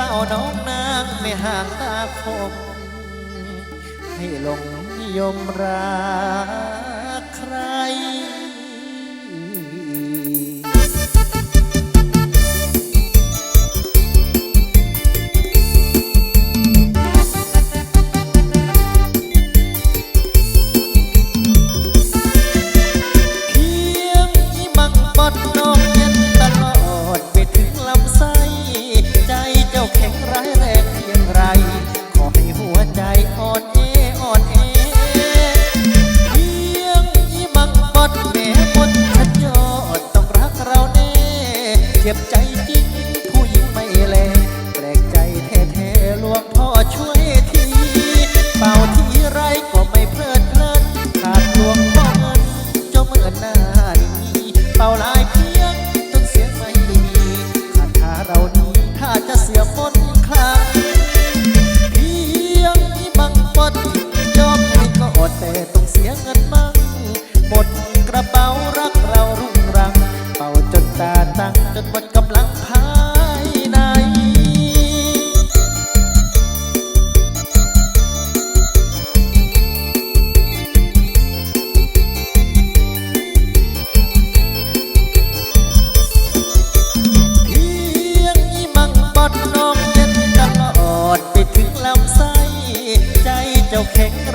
เป้าน้องนางไม่ห่างตาคมให้ลงนิยมรักใคร okay.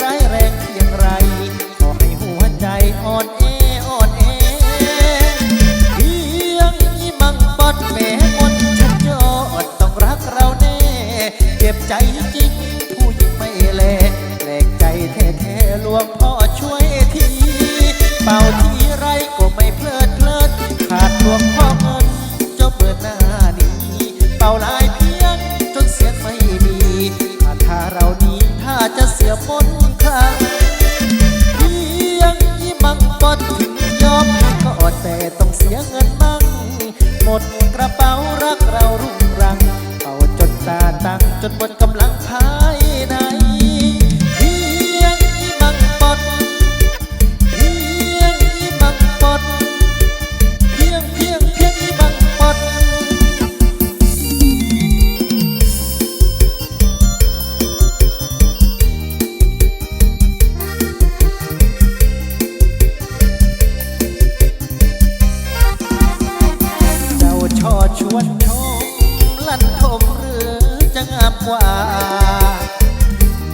ว่า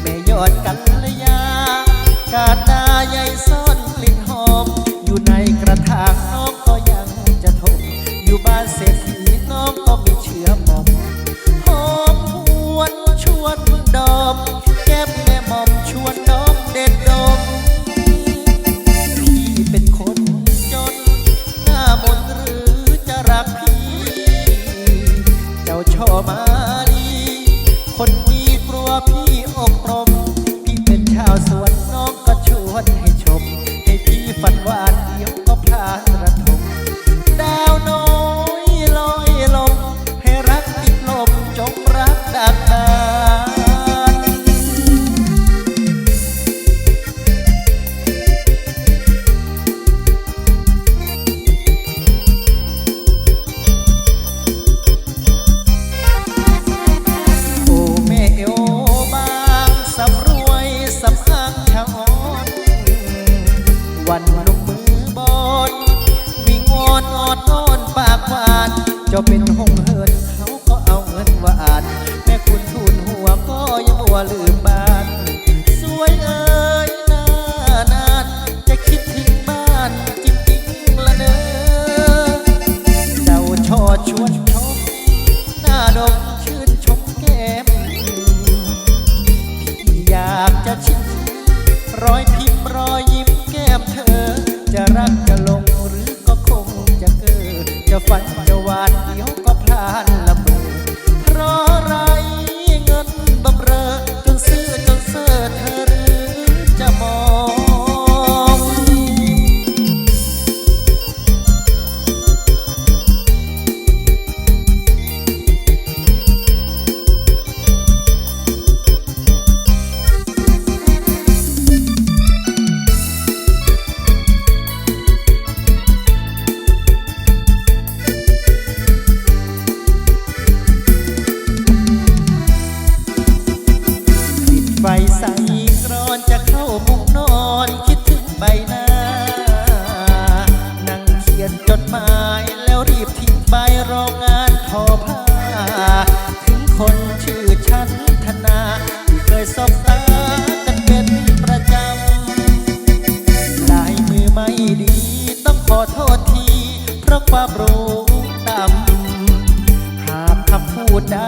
ไม่ยอดกันระยะกาดาใหญ่ซ่อนกลิ่นหอมอยู่ใน what? he วันนุ่มมือบอนวิงวอนออดอ้อนปากหวานจะเป็นห้องเฮินเขาก็เอาเงินว่าอาจแม่คุณทูนหัวก็ยังมัวลืมบ้านสวยเอ้ยนานานจะคิดถึงบ้านจริงๆละเนอเจ้าชอชวนชมหน้าดมชื่นชมแก้มพี่อยากจะชิมรอยพิมพ์รอยยิ้ม จะรักจะลงหรือก็คงจะเกิดจะฝันจะหวานเดียว สายกรอนจะเข้ามุงนอนคิดถึงใบหน้า นั่งเขียนจดหมายแล้วรีบทิ้งใบรองานทอผ้า ถึงคนชื่อฉันธนาที่เคยสบตากันเป็นประจำลายมือไม่ดี ต้องขอโทษที เพราะความรู้ต่ำหากคำพูดใด